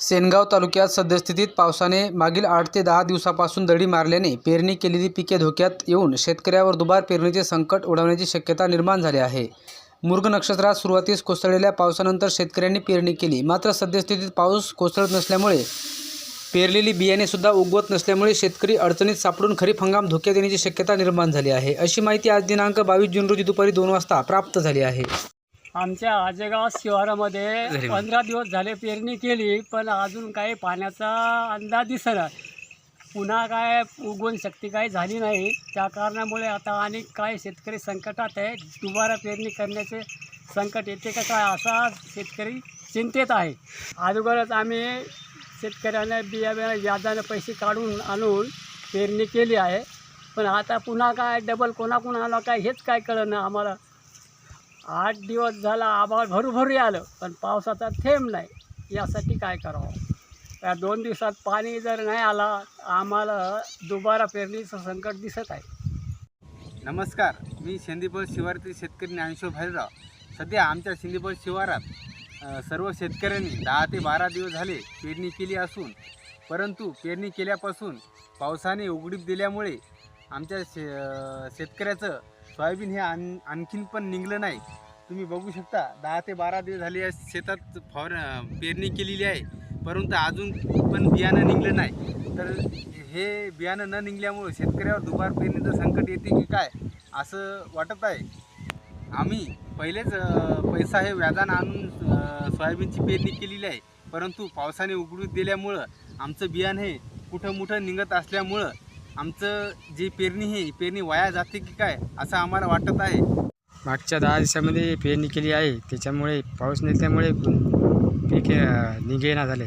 सेनगाव तालुक्यात सद्यस्थितीत पावसाने मागील आठ ते दहा दिवसापासून दडी मारल्याने पेरणी केलेली पिके धोक्यात येऊन शेतकऱ्यावर दुबार पेरणीचे संकट ओढवण्याची शक्यता निर्माण झाली आहे. मूर्ग नक्षत्रात सुरुवातीस कोसळलेल्या पावसानंतर शेतकऱ्यांनी पेरणी केली. मात्र सद्यस्थितीत पाऊस कोसळत नसल्यामुळे पेरलेली बियाणेसुद्धा उगवत नसल्यामुळे शेतकरी अडचणीत सापडून खरीप हंगाम धोक्यात येण्याची शक्यता निर्माण झाली आहे. अशी माहिती आज दिनांक बावीस जून रोजी दुपारी दोन वाजता प्राप्त झाली आहे. आमच्या आजेगाव शिवारामध्ये पंधरा दिवस झाले पेरणी केली पण अजून काही पाण्याचा अंदाज दिसला पुन्हा काय उगवण शक्ती काही झाली नाही. त्या कारणामुळे आता आणि काय शेतकरी संकटात आहे. दुबारा पेरणी करण्याचे संकट येते का काय असा शेतकरी चिंतेत आहे. अगोदरच आम्ही शेतकऱ्यांना बिया बिया व्याजानं पैसे काढून आणून पेरणी केली आहे. पण आता पुन्हा काय डबल कोणाकोणाला काय हेच काय कळलं ना आम्हाला. आठ दिवस झाला आभाळ भरूभरू आलं पण पावसाचा थेंब नाही. यासाठी काय करावं? या दोन दिवसात पाणी जर नाही आला आम्हाला दुबारा पेरणीचं संकट दिसत आहे. नमस्कार. मी शेंदीपळ शिवारातील शेतकरी ज्ञानेश्वर भैरराव सध्या आमच्या शेंदीपळ शिवारात सर्व शेतकऱ्यांनी दहा ते बारा दिवस झाले पेरणी केली असून परंतु पेरणी केल्यापासून पावसाने उघडीप दिल्यामुळे आमच्या शे शेतकऱ्याचं सोयाबीन हे आण आणखीन पण निघलं नाही. तुम्ही बघू शकता दहा ते बारा दिवस झाले या शेतात फवार पेरणी केलेली आहे. परंतु अजून पण बियाणं निघलं नाही. तर हे बियाणं न निघल्यामुळे शेतकऱ्यावर दुबार पेरणीचं संकट येते की काय असं वाटत आहे. आम्ही पहिलेच पैसा हे व्याजानं आणून सोयाबीनची पेरणी केलेली आहे. परंतु पावसाने उघडू दिल्यामुळं आमचं बियाणं हे कुठं मुठं निघत असल्यामुळं आमचं जी पेरणी हे पेरणी वाया जाते की काय असं आम्हाला वाटत आहे. मागच्या दहा दिवसामध्ये पेरणी केली आहे. त्याच्यामुळे पाऊस नसल्यामुळे पीक अं, निघेना झाले